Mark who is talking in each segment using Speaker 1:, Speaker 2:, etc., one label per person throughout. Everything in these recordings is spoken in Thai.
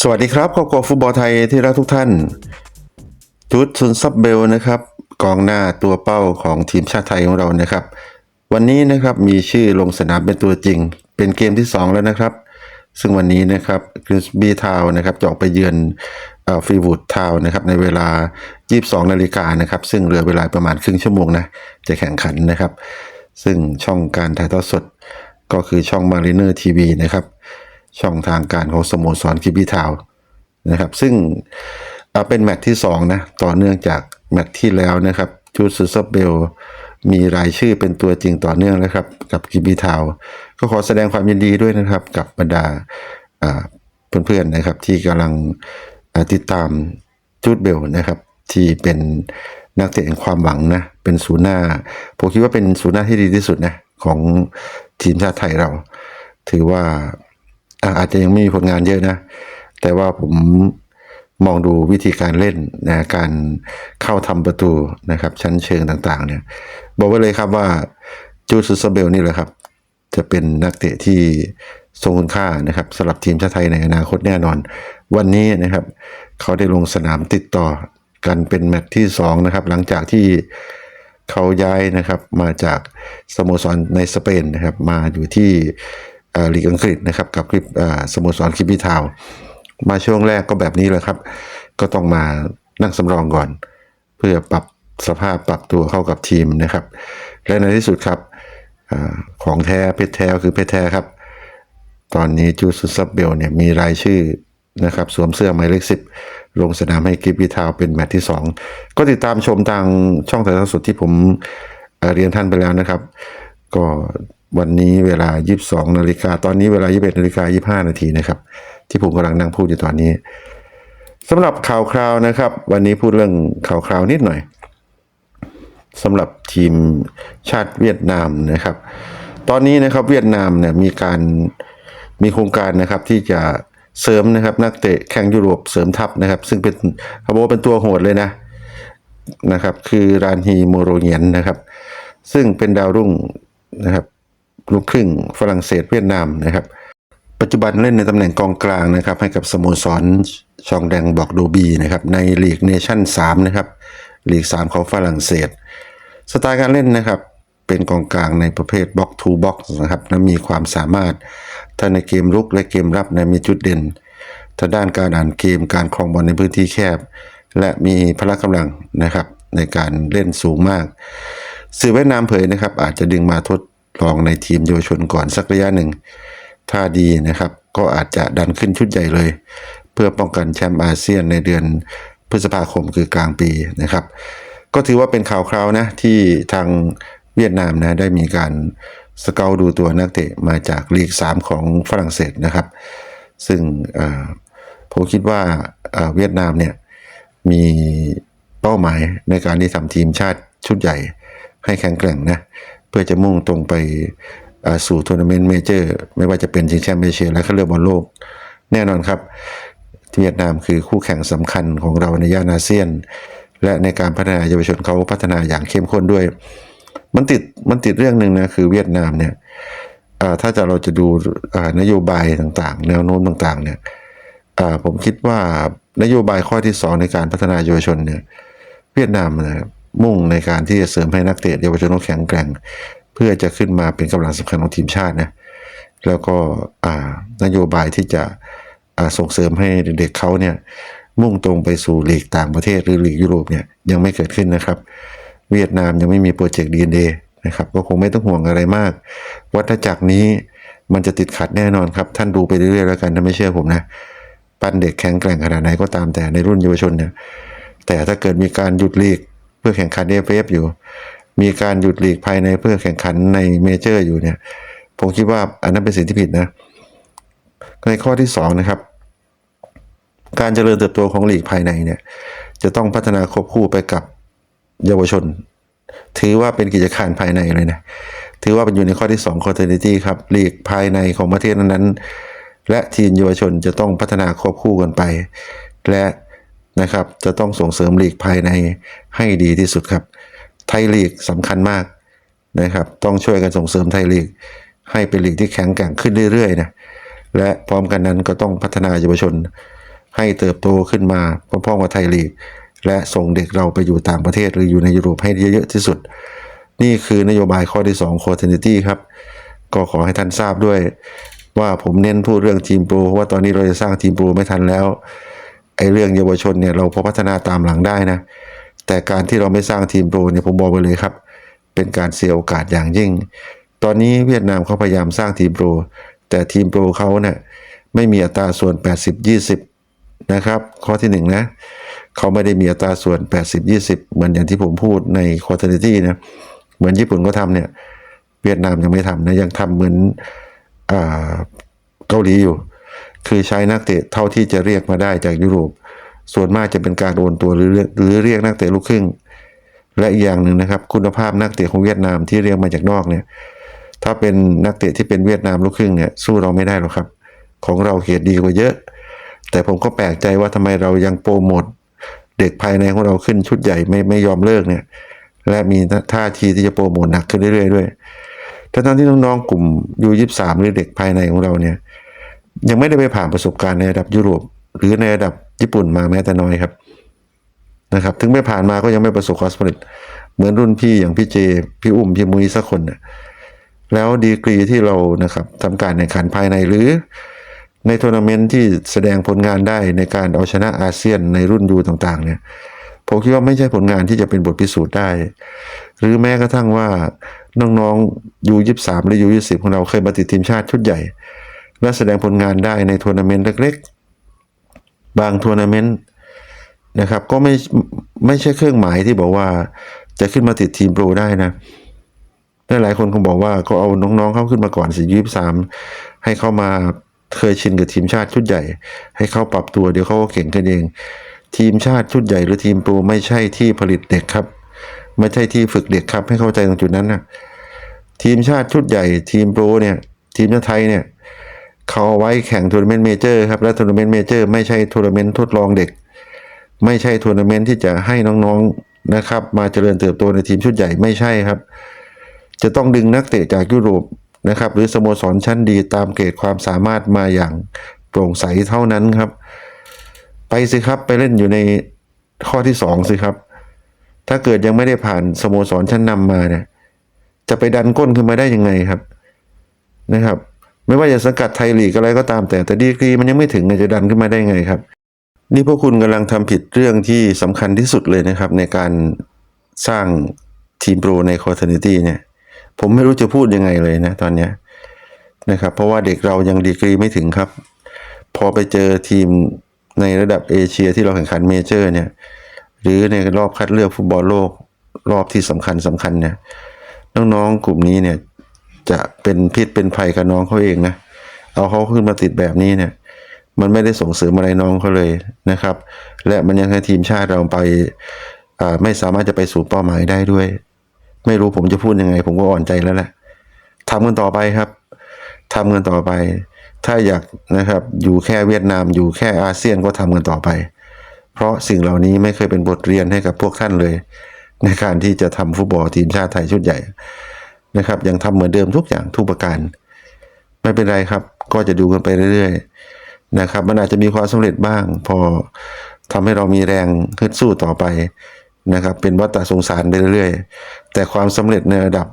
Speaker 1: สวัสดีครับครอบครัวฟุตบอลไทยที่รักทุกท่านจุดซุนซับเบลนะครับ กองหน้าตัวเป้าของทีมชาติไทยของเรานะครับ วันนี้นะครับมีชื่อลงสนามเป็นตัวจริง เป็นเกมที่ 2 แล้วนะครับ ซึ่งวันนี้นะครับกริสบีทาวนะครับจะออกไปเยือนฟรีวูดทาวนะครับในเวลา 22 นาฬิกานะครับ ซึ่งเหลือเวลาประมาณครึ่งชั่วโมงนะจะแข่งขันนะครับ ซึ่งช่องการถ่ายทอดสดก็คือช่องมารีเนอร์ทีวีนะครับ ช่องทางการของสโมสรคิบีทาวนะครับ ซึ่งเป็นแมตช์ที่2นะต่อเนื่องจากแมตช์ที่แล้วนะครับจูดซูซเบลมีรายชื่อเป็นตัวจริงต่อเนื่องนะครับ กับคิบีทาวก็ขอแสดงความยินดีด้วยนะครับ กับบรรดาอ่าเพื่อนๆนะครับ ที่กำลังติดตามจูดเบลนะครับ ที่เป็นนักเตะแห่งความหวังนะ เป็นศูนย์หน้า ผมคิดว่าเป็นศูนย์หน้าที่ดีที่สุดนะ ของทีมชาติไทยเรา ถือว่า อาจจะยังไม่มีผลงานเยอะนะ แต่ว่าผมมองดูวิธีการเล่นนะการเข้าทำประตูนะครับ ชั้นเชิงต่างๆ เนี่ย บอกไว้เลยครับว่าจูซูสเบลนี่แหละครับ จะเป็นนักเตะที่ทรงคุณค่านะครับสำหรับทีมชาติไทยในอนาคตแน่นอน วันนี้นะครับ เขาได้ลงสนามติดต่อกันเป็นแมตช์ที่สองนะครับ หลังจากที่เขาย้ายนะครับมาจากสโมสรในสเปนนะครับ มาอยู่ที่ ลีกอังกฤษนะครับกับคลิปเอ่อสโมสรคิปปี้ทาวมาช่วงแรกก็แบบนี้แหละครับ ก็ต้องมานั่งสำรองก่อน เพื่อปรับสภาพปรับตัวเข้ากับทีมนะครับ และในที่สุดครับอของแท้เพชรแท้คือเพชรแท้ครับ ตอนนี้จูสุซับเบลเนี่ยมีรายชื่อนะครับสวมเสื้อหมายเลขสิบลงสนามให้กิฟต์ทาวเป็นแมตช์ที่ 2 ก็ติดตามชมทางช่องถ่ายทอดสดที่ผมเรียนท่านไปแล้วนะครับ ก็ วันนี้เวลา 22นาฬิกาตอนนี้เวลา 21นาฬิกา25 นาทีนะครับ ที่ผมกำลังนั่งพูดอยู่ตอนนี้สำหรับข่าวคราวนะครับ วันนี้พูดเรื่องข่าวคราวนิดหน่อยสำหรับทีมชาติเวียดนามนะครับ ตอนนี้นะครับเวียดนามเนี่ยมีการมีโครงการนะครับที่จะเสริมนะครับนักเตะแข่งยุโรปเสริมทัพนะครับ ซึ่งเป็นเขาบอกว่าเป็นตัวโหดเลยนะนะครับ คือรานฮีโมโรเนียนนะครับ ซึ่งเป็นดาวรุ่งนะครับ ลูกครึ่งฝรั่งเศสเวียดนามนะครับ ปัจจุบันเล่นในตำแหน่งกองกลางนะครับ ให้กับสโมสรชองแดงบอกโดบีนะครับในลีกเนชั่น3นะครับลีก 3 ของฝรั่งเศส สไตล์การเล่นนะครับ เป็นกองกลางในประเภทบ็อกทูบ็อกนะครับและมีความสามารถทั้งในเกมรุกและเกมรับในมีจุดเด่นทางด้านการอ่านเกมการครองบอลในพื้นที่แคบ และมีพละกำลังนะครับในการเล่นสูงมาก สื่อเวียดนามเผยนะครับ อาจจะดึงมาทด ลองในทีมเยาวชนก่อนสักระยะหนึ่ง ถ้าดีนะครับ ก็อาจจะดันขึ้นชุดใหญ่เลย เพื่อป้องกันแชมป์อาเซียนในเดือนพฤษภาคมคือกลางปีนะครับ ก็ถือว่าเป็นข่าวคราวนะที่ทางเวียดนามนะได้มีการสเกาดูตัวนักเตะมาจากลีก 3 ของฝรั่งเศสนะครับ ซึ่งผมคิดว่าเอ่อเวียดนามเนี่ยมีเป้าหมายในการที่ทำทีมชาติชุดใหญ่ให้แข็งแกร่งนะเพื่อจะมุ่งตรงไปสู่ทัวร์นาเมนต์เมเจอร์ไม่ว่าจะเป็นชิงแชมป์เอเชียและคัดเลือกบอลโลก แน่นอนครับ เวียดนามคือคู่แข่งสำคัญของเราในย่านอาเซียน และในการพัฒนาเยาวชนเขาพัฒนาอย่างเข้มข้นด้วย มันติดมันติดเรื่องหนึ่งนะคือเวียดนามเนี่ยถ้าจะเราจะดูนโยบายต่างๆ แนวโน้มต่างๆเนี่ยผมคิดว่านโยบายข้อที่สองในการพัฒนาเยาวชนเนี่ยเวียดนามนะครับ มุ่งในการที่จะเสริมให้นักเตะเยาวชนแข็งแกร่ง เพื่อจะขึ้นมาเป็นกำลังสำคัญของทีมชาตินะแล้วก็นโยบายที่จะส่งเสริมให้เด็กๆเขาเนี่ยมุ่งตรงไปสู่ลีกต่างประเทศหรือลีกยุโรปเนี่ยยังไม่เกิดขึ้นนะครับ เวียดนามยังไม่มีโปรเจกต์ DNA นะครับก็คงไม่ต้องห่วงอะไรมาก วัฏจักรนี้มันจะติดขัดแน่นอนครับ ท่านดูไปเรื่อยๆแล้วกันถ้าไม่เชื่อผมนะปั้นเด็กแข็งแกร่งขนาดไหนก็ตามแต่ในรุ่นเยาวชนเนี่ยแต่ถ้าเกิดมีการหยุดลีก พื่อแข่งขันเอฟเอฟอยู่ มีการหยุดหลีกภายในเพื่อแข่งขันในเมเจอร์อยู่เนี่ยผมคิดว่าอันนั้นเป็นสิ่งที่ผิดนะ ในข้อที่สองนะครับ การเจริญเติบโตของหลีกภายในเนี่ย จะต้องพัฒนาควบคู่ไปกับเยาวชน ถือว่าเป็นกิจการภายในเลยนะ ถือว่าเป็นอยู่ในข้อที่2 continuity ครับหลีกภายในของประเทศนั้นๆและทีมเยาวชนจะต้องพัฒนาควบคู่กันไป และ นะครับ จะต้องส่งเสริมลีกภายในให้ดีที่สุดครับ ไทยลีกสำคัญมากนะครับ ต้องช่วยกันส่งเสริมไทยลีก ให้เป็นลีกที่แข็งแกร่งขึ้นเรื่อยๆนะและพร้อมกันนั้นก็ต้องพัฒนาเยาวชน ให้เติบโตขึ้นมาพร้อมๆกับไทยลีก และส่งเด็กเราไปอยู่ต่างประเทศหรืออยู่ในยุโรปให้เยอะๆที่สุด นี่คือนโยบายข้อที่2 c o r t i n i t y ครับ ก็ขอให้ท่านทราบด้วยว่าผมเน้นพูดเรื่องทีมโปรเพราะว่าตอนนี้เราจะสร้างทีมโปรไม่ทันแล้ว ไอ้เรื่องเยาวชนเนี่ยเราพอพัฒนาตามหลังได้นะ แต่การที่เราไม่สร้างทีมโปรเนี่ยผมบอกไปเลยครับ เป็นการเสียโอกาสอย่างยิ่ง ตอนนี้เวียดนามเขาพยายามสร้างทีมโปร แต่ทีมโปรเขาเนี่ยไม่มีอัตราส่วน 80-20 นะครับ ข้อที่หนึ่งนะเขาไม่ได้มีอัตราส่วน 80-20 เหมือนอย่างที่ผมพูดในค o r t i n i t y นะเหมือนญี่ปุ่นก็ทำเนี่ย เวียดนามยังไม่ทำนะยังทำเหมือนอเกาหลีอยู่ คือใช้นักเตะเท่าที่จะเรียกมาได้จากยุโรป ส่วนมากจะเป็นการโอนตัวหรือเรียกหรือเรียกนักเตะลูกครึ่ง และอีกอย่างหนึ่งนะครับ คุณภาพนักเตะของเวียดนามที่เรียกมาจากนอกเนี่ย ถ้าเป็นนักเตะที่เป็นเวียดนามลูกครึ่งเนี่ยสู้เราไม่ได้หรอกครับ ของเราเกรดดีกว่าเยอะ แต่ผมก็แปลกใจว่าทำไมเรายังโปรโมทเด็กภายในของเราขึ้นชุดใหญ่ไม่ไม่ยอมเลิกเนี่ย และมีท่าทีที่จะโปรโมทหนักขึ้นเรื่อยๆด้วยทั้งที่น้องๆกลุ่มยูยี่สามหรือเด็กภายในของเราเนี่ย ยังไม่ได้ไปผ่านประสบการณ์ในระดับยุโรป หรือในระดับญี่ปุ่นมาแม้แต่น้อยครับนะครับ ถึงไม่ผ่านมาก็ยังไม่ประสบความสำเร็จ เหมือนรุ่นพี่อย่างพี่เจ พี่อุ้มพี่มุ้ยสักคนน่ะแล้วดีกรีที่เรานะครับทำการแข่งขันภายในหรือในทัวร์นาเมนต์ที่แสดงผลงานได้ในการเอาชนะอาเซียนในรุ่นยูต่าง ๆ เนี่ยผมคิดว่าไม่ใช่ผลงานที่จะเป็นบทพิสูจน์ได้ หรือแม้กระทั่งว่าน้องๆยูยี่สามหรือยูยี่สิบของเราเคยมาติดทีมชาติชุดใหญ่ และแสดงผลงานได้ในทัวร์นาเมนต์เล็กๆ บางทัวร์นาเมนต์นะครับก็ไม่ไม่ใช่เครื่องหมายที่บอกว่าจะขึ้นมาติดทีมโปรได้นะหลายคนคงบอกว่าก็เอาน้องๆเข้าขึ้นมาก่อนสิยี่สามให้เข้ามาเคยชินกับทีมชาติชุดใหญ่ ให้เขาปรับตัวเดี๋ยวเขาก็เก่งกันเอง ทีมชาติชุดใหญ่หรือทีมโปรไม่ใช่ที่ผลิตเด็กครับ ไม่ใช่ที่ฝึกเด็กครับ ให้เข้าใจตรงจุดนั้นนะทีมชาติชุดใหญ่ ทีมโปรเนี่ย ทีมชาติไทยเนี่ย เขาเอาไว้แข่งทัวร์นาเมนต์เมเจอร์ครับ และทัวร์นาเมนต์เมเจอร์ไม่ใช่ทัวร์นาเมนต์ทดลองเด็ก ไม่ใช่ทัวร์นาเมนต์ที่จะให้น้องๆนะครับ มาเจริญเติบโตในทีมชุดใหญ่ไม่ใช่ครับ จะต้องดึงนักเตะจากยุโรปนะครับ หรือสโมสรชั้นดีตามเกรดความสามารถมาอย่างโปร่งใสเท่านั้นครับ ไปสิครับไปเล่นอยู่ในข้อที่สองสิครับ ถ้าเกิดยังไม่ได้ผ่านสโมสรชั้นนำมาเนี่ยจะไปดันก้นขึ้นมาได้ยังไงครับนะครับ ไม่ว่าจะสังกัดไทยลีกอะไรก็ตามแต่แต่ดีกรีมันยังไม่ถึงจะดันขึ้นมาได้ไงครับ นี่พวกคุณกำลังทำผิดเรื่องที่สำคัญที่สุดเลยนะครับ ในการสร้างทีมโปรในคอร์เทนิตี้เนี่ย ผมไม่รู้จะพูดยังไงเลยนะ ตอนเนี้ยนะครับ เพราะว่าเด็กเรายังดีกรีไม่ถึงครับ พอไปเจอทีมในระดับเอเชียที่เราแข่งขันเมเจอร์ เนี่ย หรือในรอบคัดเลือกฟุตบอลโลกรอบที่สำคัญสำคัญเนี่ยน้องๆกลุ่มนี้เนี่ย จะเป็นพิษเป็นภัยกับน้องเขาเองนะ เอาเขาขึ้นมาติดแบบนี้เนี่ย มันไม่ได้ส่งเสริมอะไรน้องเขาเลยนะครับ และมันยังให้ทีมชาติเราไปไม่สามารถจะไปสู่เป้าหมายได้ด้วย ไม่รู้ผมจะพูดยังไง ผมก็อ่อนใจแล้วแหละทำกันต่อไปครับทำกันต่อไป ถ้าอยากนะครับ อยู่แค่เวียดนาม อยู่แค่อาเซียนก็ทำกันต่อไป เพราะสิ่งเหล่านี้ไม่เคยเป็นบทเรียนให้กับพวกท่านเลย ในการที่จะทำฟุตบอลทีมชาติไทยชุดใหญ่ นะครับ ยังทำเหมือนเดิมทุกอย่างทุกประการ ไม่เป็นไรครับ ก็จะดูกันไปเรื่อยๆนะครับ มันอาจจะมีความสำเร็จบ้าง พอทำให้เรามีแรงขึ้นสู้ต่อไปนะครับ เป็นวัฏสงสารไปเรื่อยๆ แต่ความสำเร็จในระดับ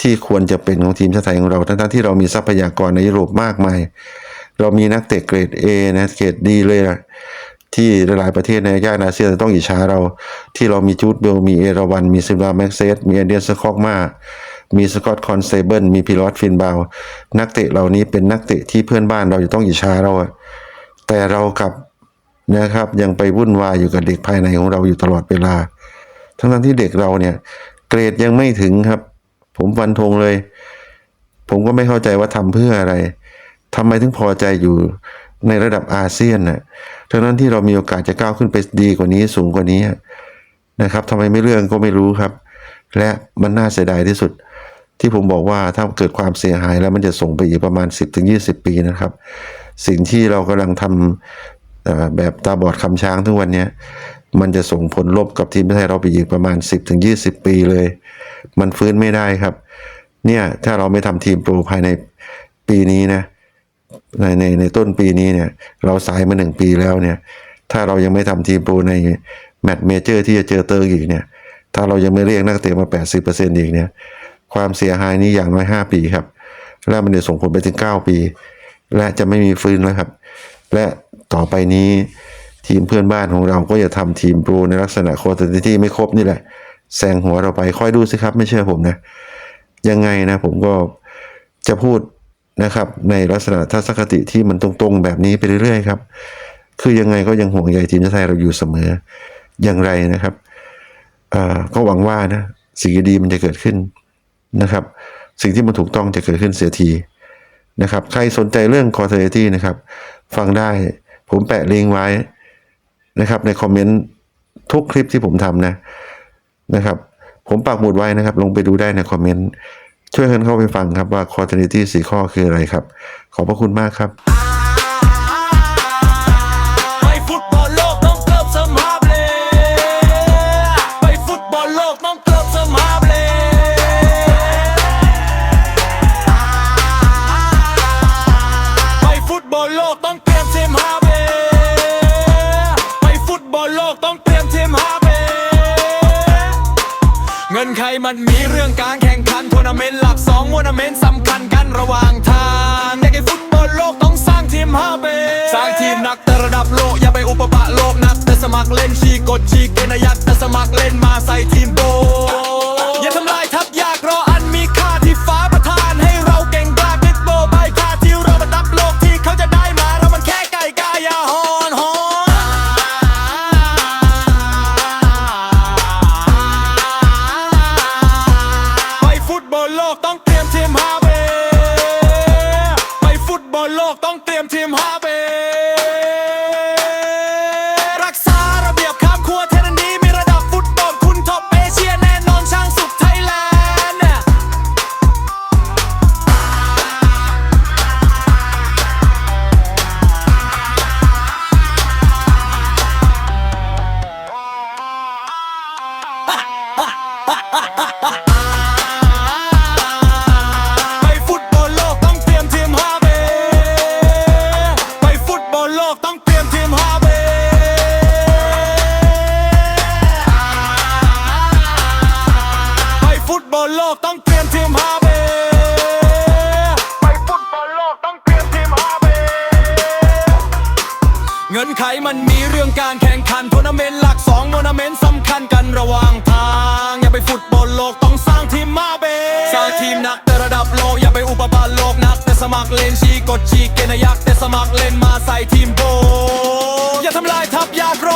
Speaker 1: ที่ควรจะเป็นของทีมชาติไทยของเราทั้งๆที่เรามีทรัพยากรในยุโรปมากมาย เรามีนักเตะเกรด A นะเกรดดีเลยนะที่หลายประเทศในย่านอาเซียนต้องอิจฉาเรา ที่เรามีจูดเบลมีเอราวัน มีซิลวาแม็กเซสมีแอเดียนสคอกมา มีสกอตคอนเซเบิลมีพิลอตฟินบาว นักเตะเหล่านี้เป็นนักเตะที่เพื่อนบ้านเราจะต้องอิจฉาเราอะแต่เรากับนะครับยังไปวุ่นวายอยู่กับเด็กภายในของเราอยู่ตลอดเวลา ทั้งๆที่เด็กเราเนี่ย เกรดยังไม่ถึงครับ ผมฟันธงเลย ผมก็ไม่เข้าใจว่าทำเพื่ออะไรทำไมถึงพอใจอยู่ในระดับอาเซียนน่ะทั้งนั้นที่เรามีโอกาสจะก้าวขึ้นไปดีกว่านี้สูงกว่านี้นะครับทำไมไม่เรื่องก็ไม่รู้ครับ และมันน่าเสียดายที่สุด ที่ผมบอกว่าถ้าเกิดความเสียหายแล้วมันจะส่งไปอีกประมาณ 10-20 ปีนะครับ สิ่งที่เรากำลังทำแบบตาบอดคำช้างทุกวันนี้มันจะส่งผลลบกับทีมไทยเราไปอีกประมาณ 10-20 ปีเลย มันฟื้นไม่ได้ครับ เนี่ยถ้าเราไม่ทำทีมโปรภายในปีนี้นะในในในต้นปีนี้เนี่ย เราสายมาหนึ่งปีแล้วเนี่ย ถ้าเรายังไม่ทำทีมโปรในแมตช์เมเจอร์ที่จะเจอเตอร์กอีกเนี่ย ถ้าเรายังไม่เรียกนักเตะมา 80%อีกเนี่ย ความเสียหายนี้อย่างน้อย 5 ปีครับ และมันจะส่งผลไปถึง 9 ปี และจะไม่มีฟื้นแล้วครับ และต่อไปนี้ทีมเพื่อนบ้านของเราก็จะทำทีมโปรในลักษณะโคตรที่ไม่ครบนี่แหละแซงหัวเราไปค่อยดูสิครับ ไม่เชื่อผมนะ ยังไงนะผมก็จะพูดนะครับ ในลักษณะทัศนคติที่มันตรงๆ แบบนี้ไปเรื่อยๆครับ คือยังไงก็ยังห่วงใยทีมชาติไทยเราอยู่เสมออย่างไรนะครับก็หวังว่านะสิ่งดีมันจะเกิดขึ้น นะครับ สิ่งที่มันถูกต้องจะเกิดขึ้นเสียทีนะครับ ใครสนใจเรื่อง c o r t e r i t y นะครับ ฟังได้ผมแปะลิงก์ไว้นะครับในคอมเมนต์ทุกคลิปที่ผมทำนะนะครับ ผมปักหมุดไว้นะครับ ลงไปดูได้ในคอมเมนต์ช่วยกันเข้าไปฟังครับว่า quality สี่ข้อคืออะไรครับ ขอบพระคุณมากครับ
Speaker 2: นมีเรื่องการแข่งขันทัวร์นาเมนต์หลักสองทัวร์นาเมนต์สำคัญกันระหว่างทางอยากให้ฟุตบอลโลกต้องสร้างทีมฮาเบสร้างทีมนักแต่ระดับโลกอย่าไปอุปบะโลกนักแต่สมัครเล่นชีกดชีเกณฑ์อายักแต่สมัครเล่นมาใส่ทีมโบ ไขมันมีเรื่องการแข่งขันทัวร์นาเมนต์หลักสองโมนาเมนต์สำคัญกันระหว่างทาง อย่าไปฟุตบอลโลกต้องสร้างทีมมาเบสร้างทีมนักแต่ระดับโลก อย่าไปอุปบาทโลกนัก แต่สมัครเล่นชีกดชีเกนยักษ์แต่สมัครเล่นมาใส่ทีมโบอย่าทำลายทัพยากร